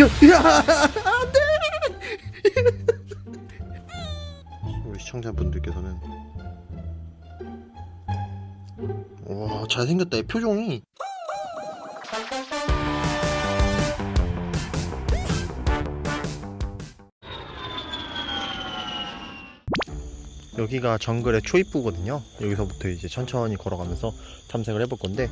야, 야, 안돼. 우리 시청자분들께서는 와 잘생겼다 이 표정이. 여기가 정글의 초입부거든요. 여기서부터 이제 천천히 걸어가면서 탐색을 해볼 건데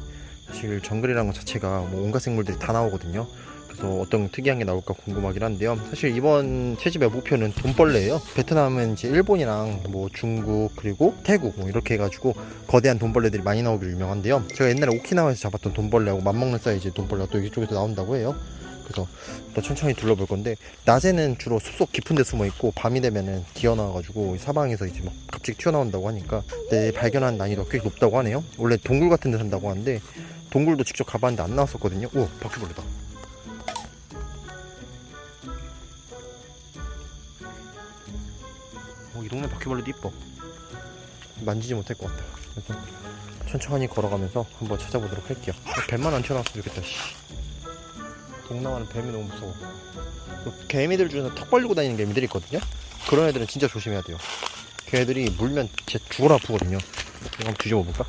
사실 정글이라는 것 자체가 뭐 온갖 생물들이 다 나오거든요. 그래서 어떤 특이한 게 나올까 궁금하긴 한데요. 사실 이번 채집의 목표는 돈벌레예요. 베트남은 이제 일본이랑 뭐 중국 그리고 태국 뭐 이렇게 해가지고 거대한 돈벌레들이 많이 나오기로 유명한데요. 제가 옛날에 오키나와에서 잡았던 돈벌레하고 맞먹는 사이즈의 돈벌레가 또 이쪽에서 나온다고 해요. 그래서 또 천천히 둘러볼 건데 낮에는 주로 숲속 깊은 데 숨어 있고 밤이 되면은 기어나와가지고 사방에서 이제 막 갑자기 튀어나온다고 하니까 내 발견한 난이도가 꽤 높다고 하네요. 원래 동굴 같은 데 산다고 하는데 동굴도 직접 가봤는데 안 나왔었거든요. 오 바퀴벌레다. 어, 이 동네 바퀴벌레도 이뻐. 만지지 못할 것 같다. 그래서 천천히 걸어가면서 한번 찾아보도록 할게요. 뱀만 안 튀어나왔으면 좋겠다. 씨. 동남아는 뱀이 너무 무서워. 그 개미들 중에서 턱 벌리고 다니는 개미들이 있거든요. 그런 애들은 진짜 조심해야 돼요. 걔네들이 물면 진짜 죽어라 아프거든요. 한번 뒤집어 볼까?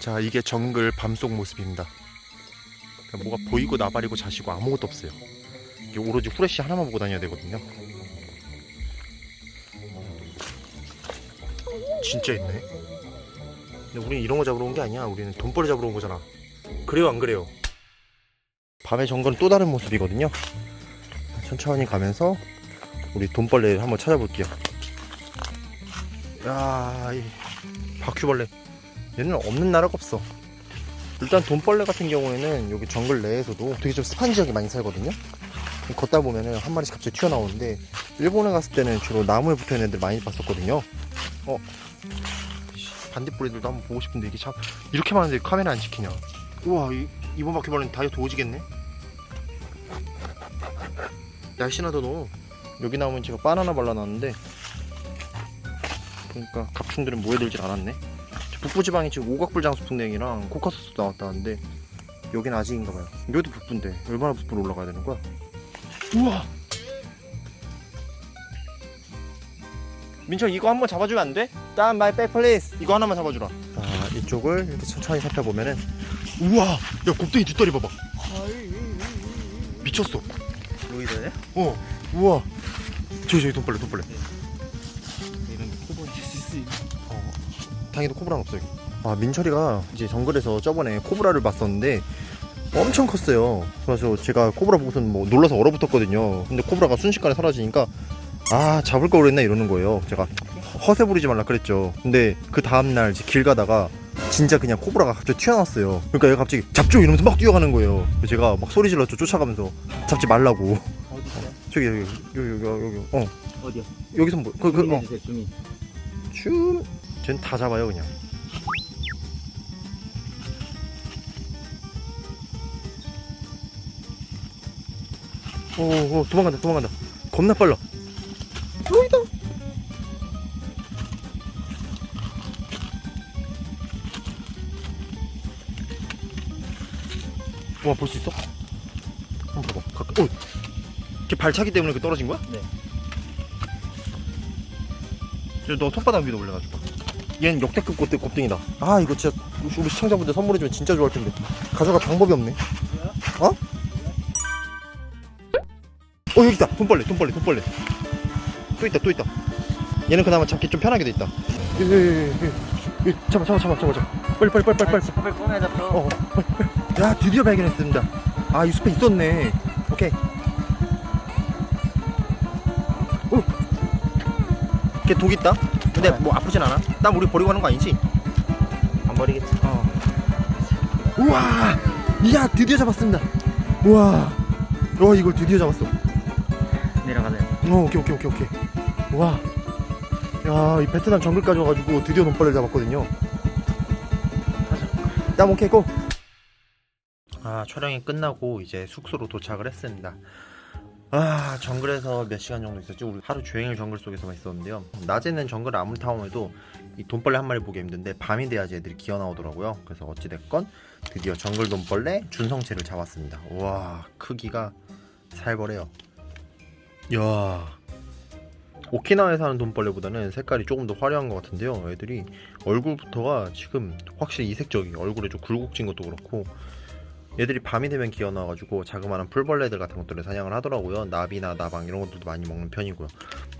자, 이게 정글 밤속 모습입니다. 그냥 뭐가 보이고 나발이고 자시고 아무것도 없어요. 이게 오로지 후레쉬 하나만 보고 다녀야 되거든요. 진짜 있네. 근데 우리는 이런 거 잡으러 온 게 아니야. 우리는 돈벌이 잡으러 온 거잖아. 그래요, 안 그래요? 밤의 정글은 또 다른 모습이거든요. 천천히 가면서 우리 돈벌레를 한번 찾아볼게요. 야, 이 바퀴벌레. 얘는 없는 나라가 없어. 일단 돈벌레 같은 경우에는 여기 정글 내에서도 되게 좀 습한 지역이 많이 살거든요. 걷다 보면은 한 마리씩 갑자기 튀어나오는데 일본에 갔을 때는 주로 나무에 붙어 있는 애들 많이 봤었거든요. 어, 반딧불이들도 한번 보고 싶은데 이게 참 이렇게 많은데 카메라 안 찍히냐? 우와, 이, 이번 바퀴벌레는 다이어트 오지겠네. 날씬하다 너. 여기 나오면 제가 바나나 발라놨는데 그러니까 갑충들은 모여들질 않았네. 북부지방이 지금 오각불 장수풍뎅이랑 코카소스도 나왔다는데 여긴 아직인가 봐요. 여기도 북부인데 얼마나 북부로 올라가야 되는 거야? 우와! 민철 이거 한번 잡아주면 안 돼? Down my back please 이거 하나만 잡아주라 자 이쪽을 이렇게 천천히 살펴보면은 우와 야 곱등이 뒷다리 봐봐 미쳤어 로이더예요? 어 우와 저기 저기 돈벌레 돈벌레 다행히도 코브라는 없어요. 아 민철이가 이제 정글에서 저번에 코브라를 봤었는데 엄청 컸어요. 그래서 제가 코브라 보고서는 뭐 놀라서 얼어붙었거든요. 근데 코브라가 순식간에 사라지니까 아 잡을 걸 그랬나 이러는 거예요. 제가 허세 부리지 말라 그랬죠. 근데 그 다음날 이제 길 가다가 진짜 그냥 코브라가 갑자기 튀어나왔어요. 그러니까 얘가 갑자기 잡죠 이러면서 막 뛰어가는 거예요. 그래서 제가 막 소리 질렀죠 쫓아가면서 잡지 말라고. 어디서요? 저기 여기 여기 여기 여기. 어 어디요? 여기서 뭐 그 그 어. 주민 주민 춤, 쟨다 잡아요 그냥. 오, 오, 도망간다, 도망간다. 겁나 빨라. 로이다. 와, 볼 수 있어? 한번 봐봐. 가까. 오, 걔 발차기 때문에 그 떨어진 거야? 네. 저너 손바닥 위로 올려가지고 얘는 역대급 곱등, 곱등이다. 아 이거 진짜 우리 시청자분들 선물해주면 진짜 좋아할 텐데. 가져갈 방법이 없네. 어? 어 여기 있다. 돈벌레 돈벌레 돈벌레. 또 있다 또 있다. 얘는 그나마 잡기 좀 편하게 돼 있다. 예, 예, 예, 예. 예, 잡아 잡아 잡아 잡아 잡아. 빨리 빨리 빨리 빨리. 빨리 빨리 꺼내 잡혀. 어, 어, 빨리, 빨리. 야 드디어 발견했습니다. 아 이 숲에 있었네. 오케이. 오. 걔독 있다 근데 뭐 아프진 않아? 땀 우리 버리고 가는 거 아니지? 안 버리겠지. 어. 우와! 이야 드디어 잡았습니다. 우와. 와 이걸 드디어 잡았어. 내려가세요. 어 오케이 오케이 오케이 오케이. 우와. 야이 베트남 정글까지 와가지고 드디어 돈벌레를 잡았거든요. 땀 오케이 고 아 촬영이 끝나고 이제 숙소로 도착을 했습니다 아 정글에서 몇 시간 정도 있었죠? 우리 하루 종일 정글 속에서만 있었는데요. 낮에는 정글 아무리 타오해도 이 돈벌레 한 마리 보기 힘든데 밤이 돼야지 애들이 기어 나오더라고요. 그래서 어찌 됐건 드디어 정글 돈벌레 준성체를 잡았습니다. 와 크기가 살벌해요. 야 오키나와에 사는 돈벌레보다는 색깔이 조금 더 화려한 것 같은데요. 애들이 얼굴부터가 지금 확실히 이색적이. 얼굴에 좀 굴곡진 것도 그렇고 얘들이 밤이 되면 기어 나와가지고 자그마한 풀벌레들 같은 것들을 사냥을 하더라고요. 나비나 나방 이런 것들도 많이 먹는 편이고요.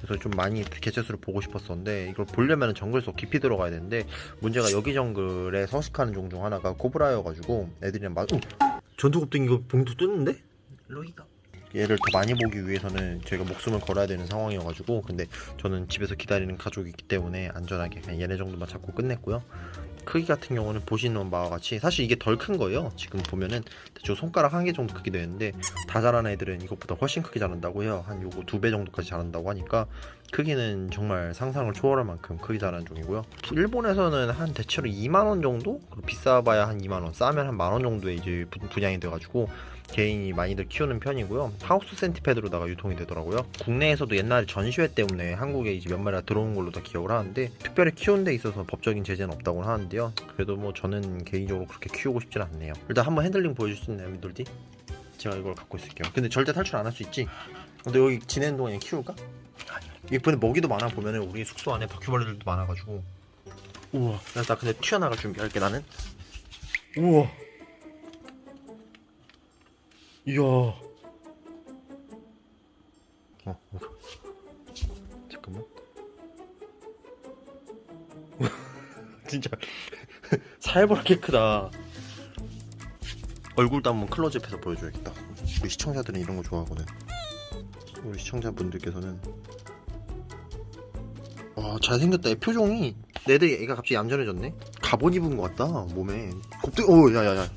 그래서 좀 많이 개체수를 보고 싶었었는데 이걸 보려면 정글 속 깊이 들어가야 되는데 문제가 여기 정글에 서식하는 종 중 하나가 코브라여가지고 애들이랑 막 어, 전투 곱등이 이거 봉투 뜯는데? 로이가. 얘를 더 많이 보기 위해서는 저희가 목숨을 걸어야 되는 상황이어가지고 근데 저는 집에서 기다리는 가족이 있기 때문에 안전하게 그냥 얘네 정도만 잡고 끝냈고요 크기 같은 경우는 보시는 바와 같이 사실 이게 덜 큰 거예요. 지금 보면은 대충 손가락 한 개 정도 크기 되는데 다 자라는 애들은 이것보다 훨씬 크게 자란다고 해요. 한 요거 두 배 정도까지 자란다고 하니까 크기는 정말 상상을 초월할 만큼 크게 자라는 종이고요 일본에서는 한 대체로 2만 원 정도? 그리고 비싸봐야 한 2만 원 싸면 한 만 원 정도에 이제 분- 분양이 돼가지고 개인이 많이들 키우는 편이고요. 하우스 센티패드로다가 유통이 되더라고요. 국내에서도 옛날에 전시회 때문에 한국에 이제 몇 마리가 들어온 걸로 다 기억을 하는데 특별히 키우는 데 있어서 법적인 제재는 없다고 하는데요. 그래도 뭐 저는 개인적으로 그렇게 키우고 싶진 않네요. 일단 한번 핸들링 보여줄 수 있나요, 미돌디? 제가 이걸 갖고 있을게요. 근데 절대 탈출 안 할 수 있지? 근데 여기 지내는 동안에 키울까? 아니요. 이번에 먹이도 많아 보면은 우리 숙소 안에 바퀴벌레들도 많아가지고. 우와. 나 근데 튀어나갈 준비할게 나는. 우와. 이야. 어, 어. 잠깐만. 진짜. 살벌하게 크다. 얼굴도 한번 클로즈업해서 보여줘야겠다. 우리 시청자들은 이런 거 좋아하거든. 우리 시청자분들께서는 와 잘생겼다. 애 표정이. 애들이 애가 갑자기 얌전해졌네. 갑옷 입은 것 같다 몸에. 곱대 오 야야야.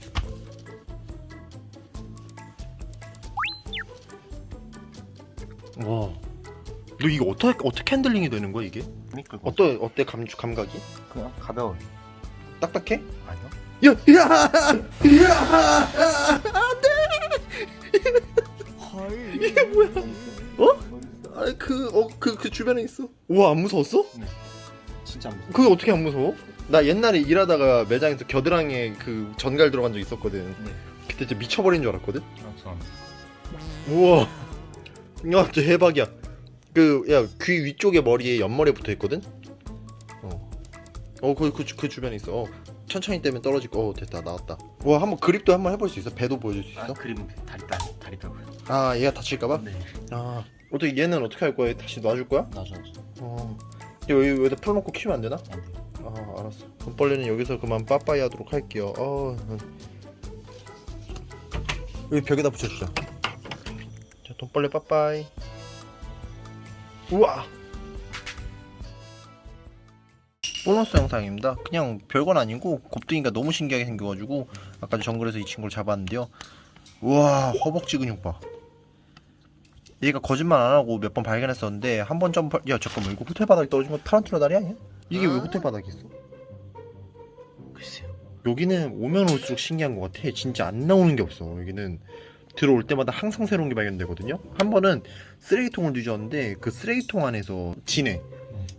와너 이게 어떻게 어떻게 핸들링이 되는 거야 이게? 그러니까 어때 어때 감 감각이? 그냥 가벼워. 딱딱해? 아니요. 야야! 이게 뭐야? 어? 아니 그어그 그 주변에 있어? 우와 안 무서웠어? 진짜 안 무서워. 그게 어떻게 안 무서워? 나 옛날에 일하다가 매장에서 겨드랑이에 그 전갈 들어간 적 있었거든. 네. 그때 진짜 미쳐버린 줄 알았거든. 아, 죄송합니다. 우와. 야 진짜 대박이야. 그 야 귀 위쪽에 머리에 옆머리에 붙어 있거든? 어 어그 그, 그 주변에 있어. 어, 천천히 떼면 떨어질 거 어 됐다 나왔다. 와 한번 그립도 한번 해볼 수 있어? 배도 보여줄 수 아, 있어? 그림 다리 다리 다리 펴고요. 아 얘가 다칠까봐? 네. 아 어떻게 얘는 어떻게 할 거야? 다시 놔줄 거야? 나줘 나줘. 어. 여기 여기다 풀 놓고 키우면 안 되나? 안 돼. 아 알았어. 돈벌레는 여기서 그만 빠빠이 하도록 할게요. 어. 음. 여기 벽에다 붙여주자. 자 돈벌레 빠빠이. 우와! 보너스 영상입니다. 그냥 별건 아니고 곱등이가 너무 신기하게 생겨가지고 아까 정글에서 이 친구를 잡았는데요. 우와 허벅지 근육 봐 얘가 거짓말 안 하고 몇 번 발견했었는데 한 번 점프 야 잠깐만 이거 호텔 바닥에 떨어진 거 타란툴라 다리 아니야? 이게 왜 호텔 바닥에 있어? 글쎄요. 여기는 오면 올수록 신기한 것 같아. 진짜 안 나오는 게 없어. 여기는 들어올 때마다 항상 새로운 게 발견되거든요. 한 번은 쓰레기통을 뒤졌는데 그 쓰레기통 안에서 진해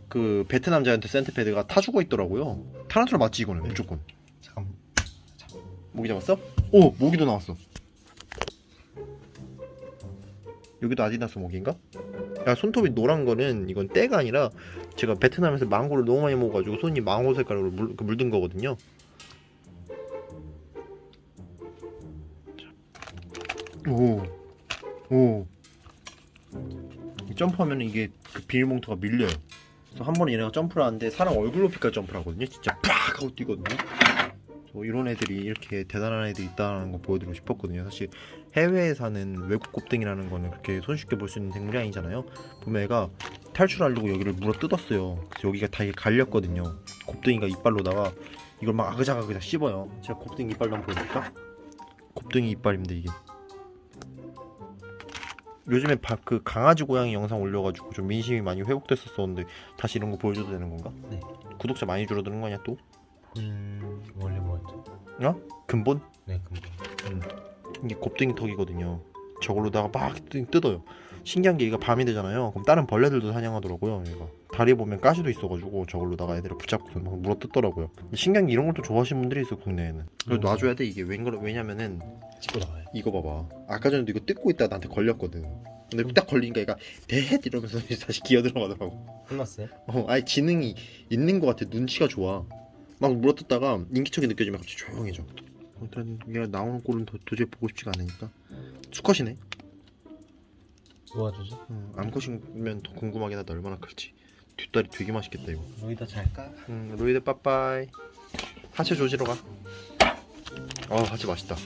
그 베트남 자이언트 센트패드가 타 죽어 있더라고요. 타란툴라 맞지 이거는 무조건. 잠깐. 모기 잡았어? 오 모기도 나왔어. 여기도 아디다스 모기인가? 야 손톱이 노란 거는 이건 때가 아니라 제가 베트남에서 망고를 너무 많이 먹어가지고 손이 망고 색깔로 물, 그 물든 거거든요. 오, 오. 이 점프하면 이게 그 비닐봉투가 밀려요. 그래서 한 번에 얘네가 점프를 하는데 사람 얼굴 높이까지 점프를 하거든요. 진짜 팍 하고 뛰거든요. 저 이런 애들이 이렇게 대단한 애들이 있다는 거 보여드리고 싶었거든요. 사실 해외에 사는 외국 곱등이라는 거는 그렇게 손쉽게 볼 수 있는 생물이 아니잖아요. 애가 탈출하려고 여기를 물어 뜯었어요. 그래서 여기가 다 이게 갈렸거든요. 곱등이가 이빨로다가 이걸 막 아그작아그작 씹어요. 제가 곱등이 이빨도 한번 보여드릴까? 곱등이 이빨인데 이게. 요즘에 바, 그 강아지 고양이 영상 올려가지고 좀 민심이 많이 회복됐었었는데 다시 이런 거 보여줘도 되는 건가? 네. 구독자 많이 줄어드는 거 아니야 또? 음 원래 뭐였죠? 근본? 네 금방. 이게 곱등이 턱이거든요. 저걸로다가 막 뜯- 뜯어요. 신기한 게 얘가 밤이 되잖아요. 그럼 다른 벌레들도 사냥하더라고요. 얘가 다리 보면 가시도 있어가지고 저걸로다가 애들을 붙잡고 막 물어 뜯더라고요. 신기한 게 이런 걸 또 좋아하시는 분들이 있어 국내에는. 그래서 음. 놔줘야 돼 이게 웬걸 왜냐면은 찍고 나와요. 이거 봐봐. 아까 전에도 이거 뜯고 있다 가 나한테 걸렸거든. 근데 딱 걸리니까 얘가 대헷 이러면서 다시 기어 들어가더라고. 끝났어요? 어, 아예 지능이 있는 것 같아. 눈치가 좋아. 막 물어뜯다가 인기척이 느껴지면 갑자기 조용해져. 일단 얘가 나오는 꼴은 도, 도저히 보고 싶지가 않으니까. 수컷이네. 도와주죠. 음, 암컷이면 더 궁금하긴 하다. 얼마나 클지. 뒷다리 되게 맛있겠다 이거. 로이더 잘까? 음, 로이드 빠빠이. 하체 조지러 가. 아, 하체 맛있다.